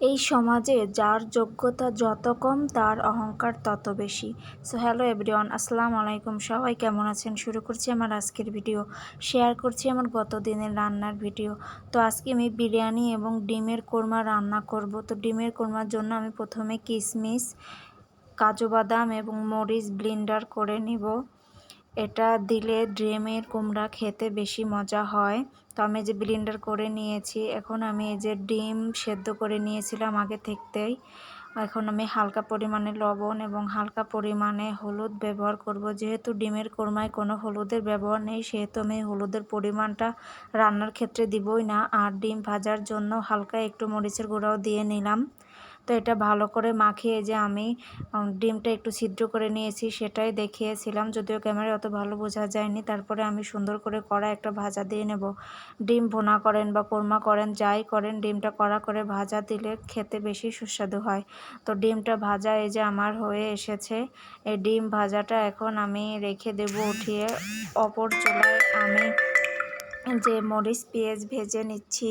এই সমাজে যার যোগ্যতা যত কম, তার অহংকার তত বেশি। সো হ্যালো এভরিওয়ান আসসালামু আলাইকুম। সবাই কেমন আছেন? শুরু করছি আমার আজকের ভিডিও শেয়ার করছি আমার গত দিনের রান্নার ভিডিও তো আজকে আমি বিরিয়ানি এবং ডিমের কোরমা রান্না করব। তো ডিমের কোরমার জন্য আমি প্রথমে কিশমিশ কাজু বাদাম এবং মরিচ ব্লিন্ডার করে নিব। এটা দিলে ডিমের কুমড়া খেতে বেশি মজা হয়। তো আমি যে ব্লিন্ডার করে নিয়েছি। এখন আমি এই যে ডিম সেদ্ধ করে নিয়েছিলাম আগে থেকেই। এখন আমি হালকা পরিমাণে লবণ এবং হালকা পরিমাণে হলুদ ব্যবহার করব। যেহেতু ডিমের কোরমায় কোনো হলুদের ব্যবহার নেই, সেহেতু আমি হলুদের পরিমাণটা রান্নার ক্ষেত্রে দিবই না। আর ডিম ভাজার জন্য হালকা একটু মরিচের গুঁড়াও দিয়ে নিলাম। তো এটা ভালো করে মাখিয়ে যে আমি ডিমটা একটু ছিদ্র করে নিয়েছি সেটাই দেখিয়েছিলাম। যদিও ক্যামেরায় অত ভালো বোঝা যায়নি। তারপরে আমি সুন্দর করে কড়া একটা ভাজা দিয়ে নেব। ডিম ভোনা করেন বা কোরমা করেন, যাই করেন, ডিমটা কড়া করে ভাজা দিলে খেতে বেশি সুস্বাদু হয়। তো ডিমটা ভাজা এই যে আমার হয়ে এসেছে। এই ডিম ভাজাটা এখন আমি রেখে দেব উঠিয়ে। অপর চুলায় আমি যে মরিচ পেঁয়াজ ভেজে নিচ্ছি,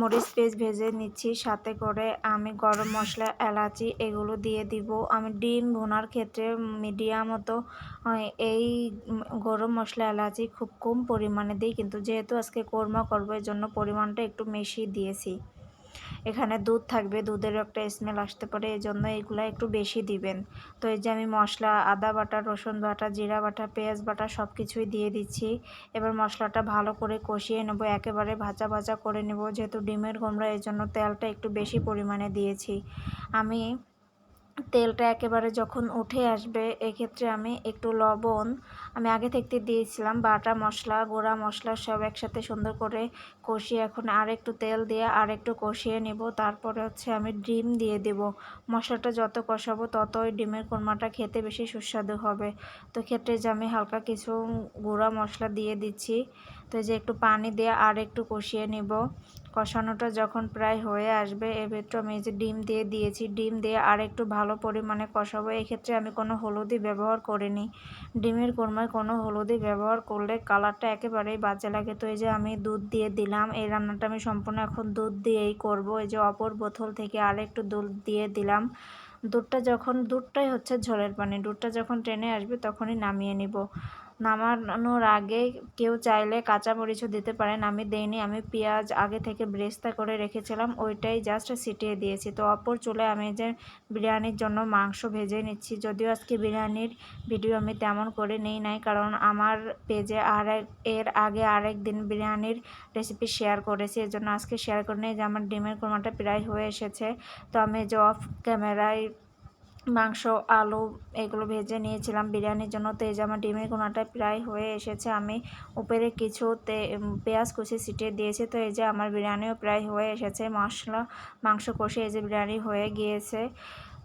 মরিচ পেঁয়াজ ভেজে নিচ্ছি, সাথে করে আমি গরম মশলা, এলাচি এগুলো দিয়ে দিব। আমি ডিম ভোনার ক্ষেত্রে মিডিয়াম মতো এই গরম মশলা, এলাচি খুব কম পরিমাণে দিই। কিন্তু যেহেতু আজকে কোরমা করব এর জন্য পরিমাণটা একটু বেশি দিয়েছি। এখানে দুধ থাকবে, দুধেরও একটা স্মেল আসতে পারে এই জন্য এগুলো একটু বেশি দিবেন। তো এই যে আমি মশলা, আদা বাটা, রসুন বাটা, জিরা বাটা, পেঁয়াজ বাটা সব কিছুই দিয়ে দিচ্ছি। এবার মশলাটা ভালো করে কষিয়ে নেব, একেবারে ভাজা ভাজা করে নেব, যেহেতু ডিমের গোমরা এই জন্য তেলটা একটু বেশি পরিমাণে দিয়েছি। আমি তেলটা একেবারে যখন উঠে আসবে, এক্ষেত্রে আমি একটু লবণ, আমি আগে থেকে দিয়েছিলাম, বাটা মশলা, গোড়া মশলা সব একসাথে সুন্দর করে কষিয়ে এখন আর একটু তেল দিয়ে আর একটু কষিয়ে নেব। তারপরে হচ্ছে আমি ডিম দিয়ে দেব। মশলাটা যত কষাবো তত ওই ডিমের কোরমাটা খেতে বেশি সুস্বাদু হবে। তো ক্ষেত্রে যে আমি হালকা কিছু গুঁড়া মশলা দিয়ে দিচ্ছি তো যে একটু পানি দিয়ে আর একটু কষিয়ে নিব। কষানোটা যখন প্রায় হয়ে আসবে, এর ভেতরে আমি যে ডিম দিয়ে দিয়েছি, ডিম দিয়ে আর একটু ভালো পরিমাণে কষাবো। এক্ষেত্রে আমি কোনো হলুদই ব্যবহার করিনি। ডিমের কোরমায় কোনো হলুদই ব্যবহার করলে কালারটা একেবারেই বাজে লাগে। তো এই যে আমি দুধ দিয়ে দিলাম, এই রান্নাটা আমি সম্পূর্ণ এখন দুধ দিয়েই করব। এই যে অপর বোতল থেকে আর একটু দুধ দিয়ে দিলাম। দুধটা যখন, দুধটাই হচ্ছে ঝোলের পানি। দুধটা যখন ট্রেনে আসবে তখনই নামিয়ে নিব। নামানোর আগে কেউ চাইলে কাঁচামরিচও দিতে পারেন। আমি দেইনি, আমি পেঁয়াজ আগে থেকে ব্রেস্তা করে রেখেছিলাম, ওইটাই জাস্ট সিটিয়ে দিয়েছি। তো অপর চুলে আমি যে বিরিয়ানির জন্য মাংস ভেজে নিচ্ছি, যদিও আজকে বিরিয়ানির ভিডিও আমি তেমন করে নেই নাই, কারণ আমার পেজে আর এর আগে আরেক দিন বিরিয়ানির রেসিপি শেয়ার করেছি এর জন্য আজকে শেয়ার করে নেই যে আমার ডিমের কোরমাটা প্রায় হয়ে এসেছে। তো আমি যে অফ ক্যামেরায় মাংস, আলু এগুলো ভেজে নিয়েছিলাম। বিরিয়ানির জন্য তো এই যে আমার ডিমের কোনাটা প্রায় হয়ে এসেছে। আমি উপরে কিছু তে পেঁয়াজ কুচি ছিটিয়ে দিয়েছি। তো এই যে আমার বিরিয়ানিও প্রায় হয়ে এসেছে। মশলা, মাংস কষে এই যে বিরিয়ানি হয়ে গিয়েছে।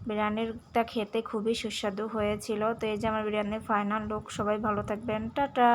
বিরিয়ানিটা খেতে খুবই সুস্বাদু হয়েছিল। তো এই যে আমার বিরিয়ানির ফাইনাল লুক সবাই ভালো থাকবেন। টাটা!